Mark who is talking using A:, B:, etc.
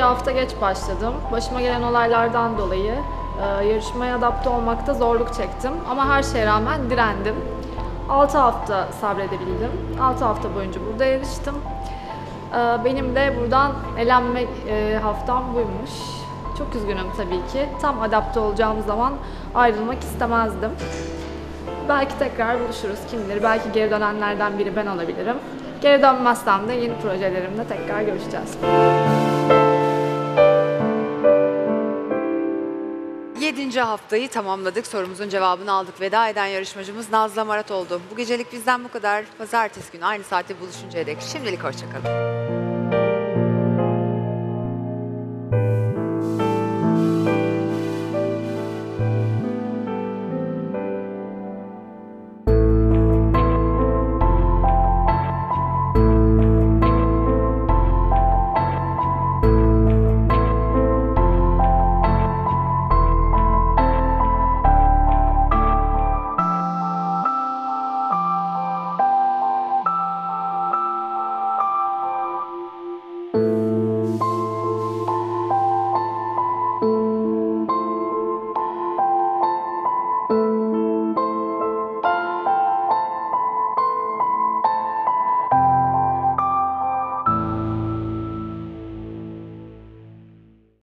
A: hafta geç başladım. Başıma gelen olaylardan dolayı e, yarışmaya adapte olmakta zorluk çektim. Ama her şeye rağmen direndim. 6 hafta sabredebildim. 6 hafta boyunca burada yarıştım. E, benim de buradan elenme e, haftam buymuş. Çok üzgünüm tabii ki. Tam adapte olacağım zaman ayrılmak istemezdim. Belki tekrar buluşuruz kim bilir. Belki geri dönenlerden biri ben olabilirim. Geri dönmezsem de yeni projelerimde tekrar görüşeceğiz.
B: Yedinci haftayı tamamladık. Sorumuzun cevabını aldık. Veda eden yarışmacımız Nazlı Marat oldu. Bu gecelik bizden bu kadar. Pazartesi günü aynı saatte buluşuncaya dek şimdilik hoşçakalın.